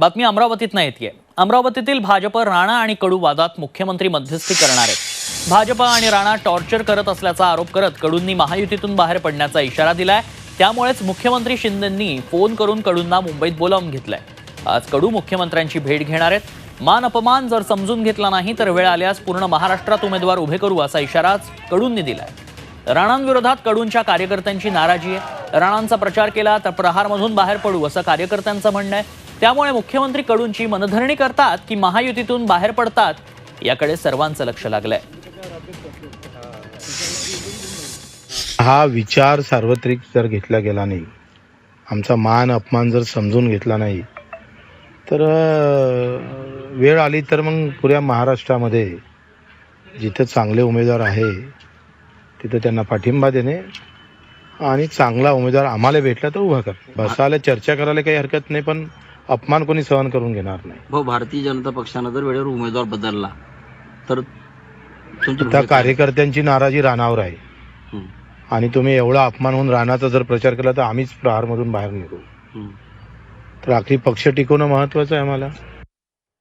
बातमी अमरावतीतनं येते अमरावतीतील भाजप राणा आणि कडू वादात मुख्यमंत्री मध्यस्थी करणार आहेत. भाजप आणि राणा टॉर्चर करत असल्याचा आरोप करत कडूंनी महायुतीतून बाहेर पडण्याचा इशारा दिलाय. त्यामुळेच मुख्यमंत्री शिंदेंनी फोन करून कडूंना मुंबईत बोलावून घेतलंय. आज कडू मुख्यमंत्र्यांची भेट घेणार आहेत. मान अपमान जर समजून घेतला नाही तर वेळ आल्यास पूर्ण महाराष्ट्रात उमेदवार उभे करू असा इशाराच कडूंनी दिलाय. राणांविरोधात कडूंच्या कार्यकर्त्यांची नाराजी आहे. राणांचा प्रचार केला तर प्रहारमधून बाहेर पडू असं कार्यकर्त्यांचं म्हणणं आहे. त्यामुळे मुख्यमंत्री कडूंची मनधरणी करतात की महायुतीतून बाहेर पडतात याकडे सर्वांचं लक्ष लागलंय. हा विचार सार्वत्रिक जर घेतला गेला नाही आमचा मान अपमान जर समजून घेतला नाही तर वेळ आली तर मग पुऱ्या महाराष्ट्रामध्ये जिथं चांगले उमेदवार आहे तिथं त्यांना पाठिंबा देणे आणि चांगला उमेदवार आम्हाला भेटला तर उभा कर. बसायला चर्चा करायला काही हरकत नाही पण अपमान कोणी सहन करून घेणार नाही. भाऊ भारतीय जनता पक्षानं जर वेळेवर उमेदवार बदलला तर तुमची त्या भूमिका? कार्यकर्त्यांची नाराजी रानावर आहे. हं, आणि तुम्ही एवढा अपमान होऊन रानाचा जर प्रचार केला तर आम्हीच प्रहारमधून बाहेर निघू. हं. तर आखरी पक्ष टिकवणं महत्वाचं आहे आम्हाला.